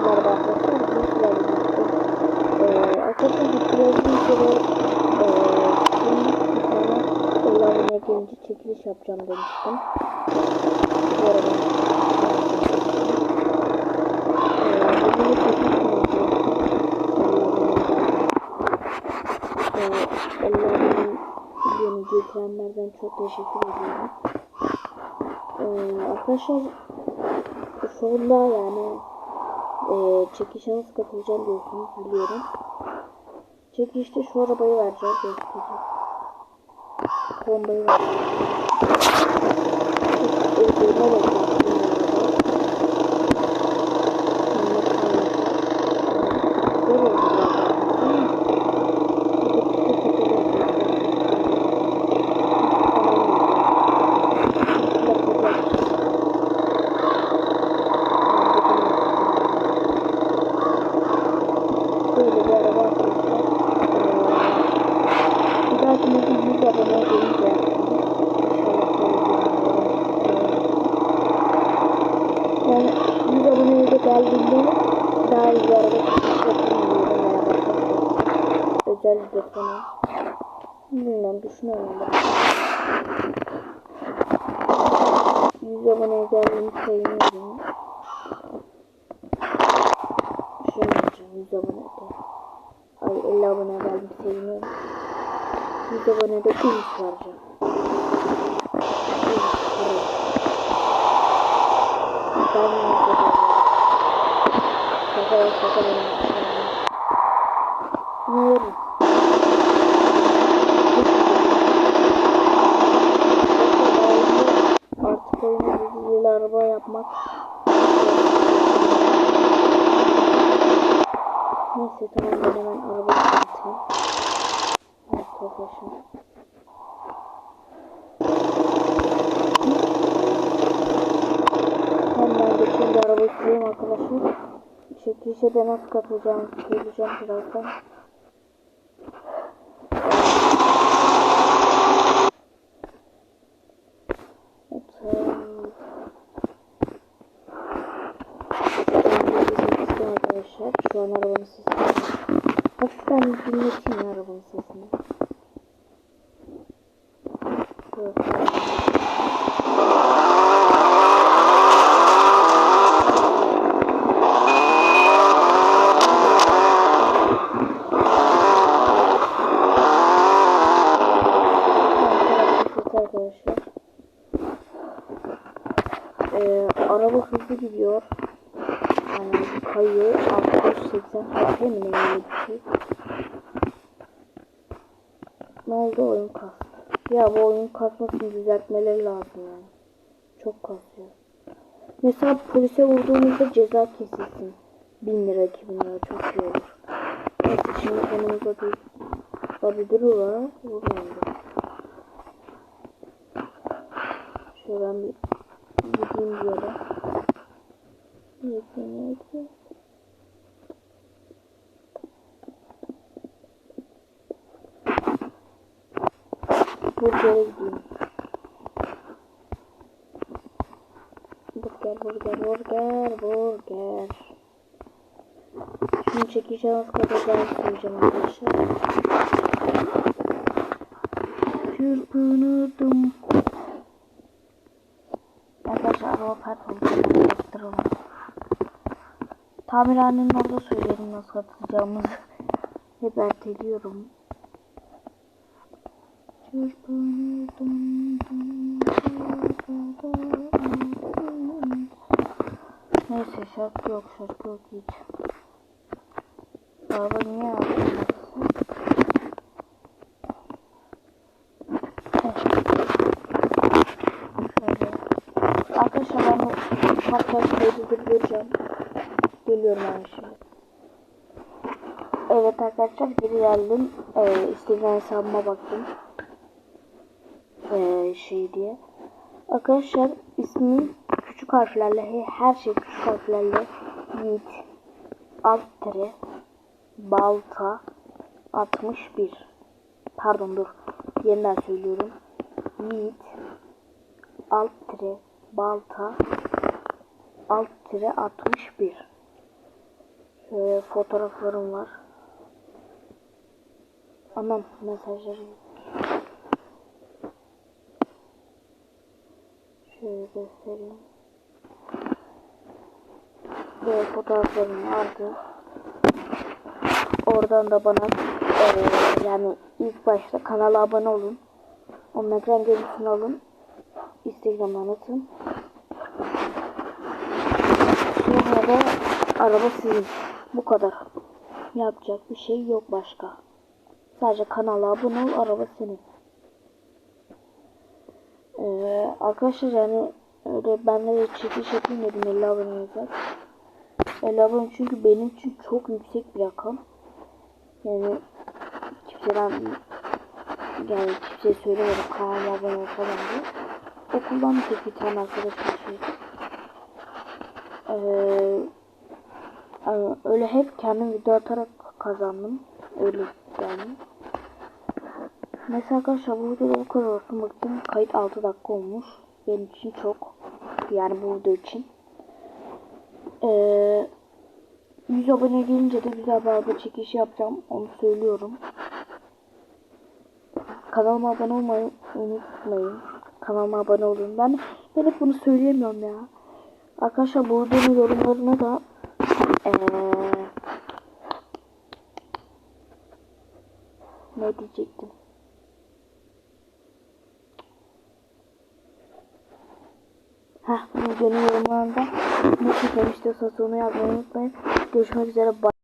Sizlerle birlikte eee arkadaşlar şimdi bir tane Allah'ına gelince çekiliş yapacağım demiştim. Bu arada. Allah'ın videonu getirenlerden çok teşekkür ediyorum. Eee arkadaşlar sonunda yani e, çekişe katılacağım diyorsunuz biliyorum. Çekişte şu arabayı vereceğim göstereceğim. Honda'yı vereceğim. Ödülüne bakacağım. Böyle bir geldiğinde daha iyi araba özel bir konu bilmiyorum düşünüyorum ben 100 aboneye geldiğini sevmiyorum 100 abone de. Ay 50 abone geldim seviniyorum. 100 abone de ilk vereceğim. Şaka şaka benim. Dinliyorum. Artık oyunu bir araba yapmak Neyse tamam ben hemen araba çıkartayım. Evet arkadaşlar. Hemen de şimdi araba süreyim arkadaşlar. Çekilişe de nasıl katılacağımı söyleyeceğim birazdan. Evet. arkadaşlar. Şu an arabanın sesini. Hafiften dinleteyim arabanın sesini. Arkadaşlar. Ee, araba hızlı gidiyor. Yani kayıyor 680 HP mi ne bir. Ne oldu oyun kastı. Ya bu oyun kasmasını düzeltmeleri lazım yani. Çok kasıyor. Mesela polise vurduğumuzda ceza kesilsin. 1000 lira 2000 lira çok iyi olur. Neyse şimdi yanımızda bir Babiduru var. Vurmayalım. Şöyle ben bir gideyim bir yere. Burger, burger, burger, burger. Şimdi nasıl kadar söyleyeceğim arkadaşlar. Çırpınırdım. Arkadaşlar araba performansı arttıralım. Tamirhanenin orada söyledim nasıl atacağımızı. Hep erteliyorum. Neyse şarkı yok şarkı yok hiç. Araba niye yaptın? Arkadaşlar ben bu podcast kaydı durduracağım. Geliyorum ben şimdi. Evet arkadaşlar geri geldim. Ee, Instagram hesabıma baktım. Ee, şey diye. Arkadaşlar ismim küçük harflerle her şey küçük harflerle Yiğit alt tere balta 61 pardon dur yeniden söylüyorum Yiğit alt tire balta alt tire 61 Şöyle fotoğraflarım var. Anam mesajları. Şöyle göstereyim. Böyle fotoğraflarım vardı. Oradan da bana eee, yani ilk başta kanala abone olun. Onun ekran görüntüsünü alın. Instagram'dan atın. Sonra da araba sizin. Bu kadar. Yapacak bir şey yok başka. Sadece kanala abone ol, araba senin. Ee, arkadaşlar yani öyle benle de çekiş yapayım dedim 50 abone olacak. 50 abone çünkü benim için çok yüksek bir rakam. Yani kimseden yani kimseye söylemedim kanalıma abone ol falan diye. Okuldan bir tek bir tane arkadaşım şeydi. Ee, yani öyle hep kendim video atarak kazandım. Öyle yani. Mesela arkadaşlar bu videoda bu kadar olsun. Bakın kayıt 6 dakika olmuş. Benim için çok. Yani bu video için. Ee, 100 abone gelince de güzel bir araba çekişi yapacağım. Onu söylüyorum. Kanalıma abone olmayı unutmayın. Kanalıma abone olun. Ben, ben hep bunu söyleyemiyorum ya. Arkadaşlar bu videonun yorumlarına da ee, ne diyecektim? Heh, videonun yorumlarında ne çekmek istiyorsanız onu yazmayı unutmayın. Görüşmek üzere. Bye.